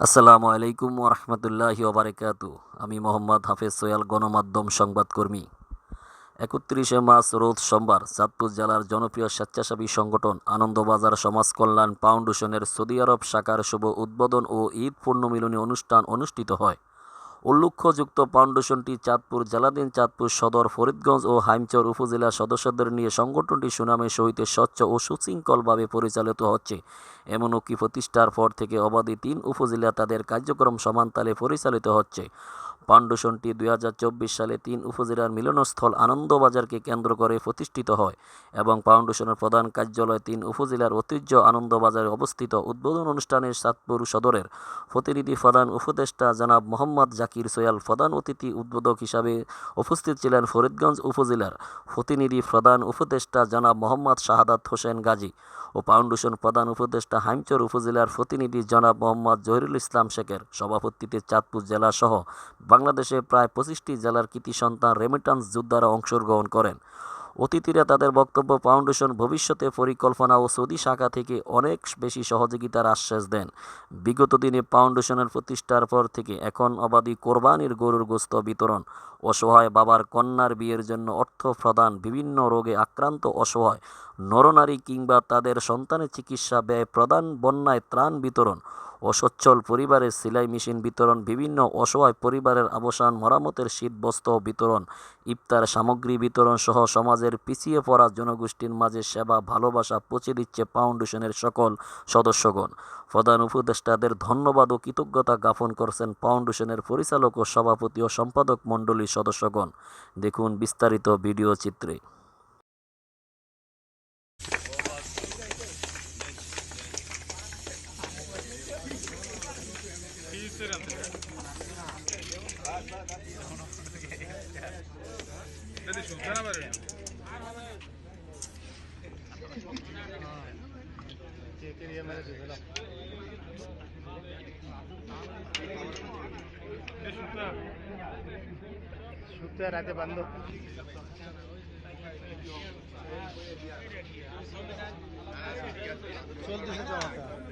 আসসালামু আলাইকুম ওরহমতুল্লাহ ওবরাকাতু আমি মোহাম্মদ হাফেজ সোয়াল গণমাধ্যম সংবাদকর্মী। একত্রিশে মার্চ রোজ সোমবার চাঁদপুর জেলার জনপ্রিয় স্বেচ্ছাসেবী সংগঠন আনন্দবাজার সমাজ কল্যাণ ফাউন্ডেশনের সৌদি আরব শাখার শুভ উদ্বোধন ও ঈদ পূর্ণমিলনী অনুষ্ঠান অনুষ্ঠিত হয়। উল্লেখ্যযুক্ত ফাউন্ডেশনটি চাঁদপুর জেলাধীন চাঁদপুর সদর, ফরিদগঞ্জ ও হাইমচর উপজেলা সদস্যদের নিয়ে সংগঠনটি সুনামের সহিত স্বচ্ছ ও সুশৃঙ্খলভাবে পরিচালিত হচ্ছে। এমন কি প্রতিষ্ঠার পর থেকে অবাধি তিন উপজেলা তাদের কার্যক্রম সমানতালে পরিচালিত হচ্ছে। ফাউন্ডেশনটি দুই হাজার চব্বিশ সালে তিন উপজেলার মিলনস্থল আনন্দবাজারকে কেন্দ্র করে প্রতিষ্ঠিত হয় এবং ফাউন্ডেশনের প্রধান কার্যালয় তিন উপজেলার ঐতিহ্য আনন্দবাজারে অবস্থিত। উদ্বোধন অনুষ্ঠানে সাতপুর সদরের প্রতিনিধি প্রধান উপদেষ্টা জনাব মোহাম্মদ জাকির সোয়াল প্রধান অতিথি উদ্বোধক হিসাবে উপস্থিত ছিলেন ফরিদগঞ্জ উপজেলার প্রতিনিধি প্রধান উপদেষ্টা জনাব মোহাম্মদ শাহাদাত হোসেন গাজী ও ফাউন্ডেশন প্রধান উপদেষ্টা হাইমচর উপজেলার প্রতিনিধি জনাব মোহাম্মদ জহিরুল ইসলাম শেখের সভাপতিতে চাঁদপুর জেলা সহ বাংলাদেশে প্রায় পঁচিশটি জেলার কৃতি সন্তান রেমিটান্স যোদ্ধারা অংশগ্রহণ করেন। অতিথিরা তাদের বক্তব্য ফাউন্ডেশন, ভবিষ্যতে পরিকল্পনা ও সৌদি শাখা থেকে অনেক বেশি সহযোগিতার আশ্বাস দেন। বিগত দিনে ফাউন্ডেশনের প্রতিষ্ঠার পর থেকে এখন অবাধি কোরবানির গরুর গোস্ত বিতরণ, অসহায় বাবার কন্যার বিয়ের জন্য অর্থ প্রদান, বিভিন্ন রোগে আক্রান্ত, অসহায় নরনারী কিংবা তাদের সন্তানের চিকিৎসা ব্যয় প্রদান, বন্যায় ত্রাণ বিতরণ, অসচ্ছল পরিবারের সেলাই মেশিন বিতরণ, বিভিন্ন অসহায় পরিবারের অবসান, মরামতের শীতবস্ত্র বিতরণ, ইফতার সামগ্রী বিতরণ সহ সমাজের পিছিয়ে পড়া জনগোষ্ঠীর মাঝে সেবা, ভালোবাসা পৌঁছে দিচ্ছে ফাউন্ডেশনের সকল সদস্যগণ। প্রধান উপদেষ্টাদের ধন্যবাদ ও কৃতজ্ঞতা জ্ঞাপন করছেন ফাউন্ডেশনের পরিচালক ও সভাপতি ও সম্পাদক মণ্ডলীর সদস্যগণ। দেখুন বিস্তারিত ভিডিও চিত্রে। শুক্তো রাতে বান্ধ। চলতেছে জমাটা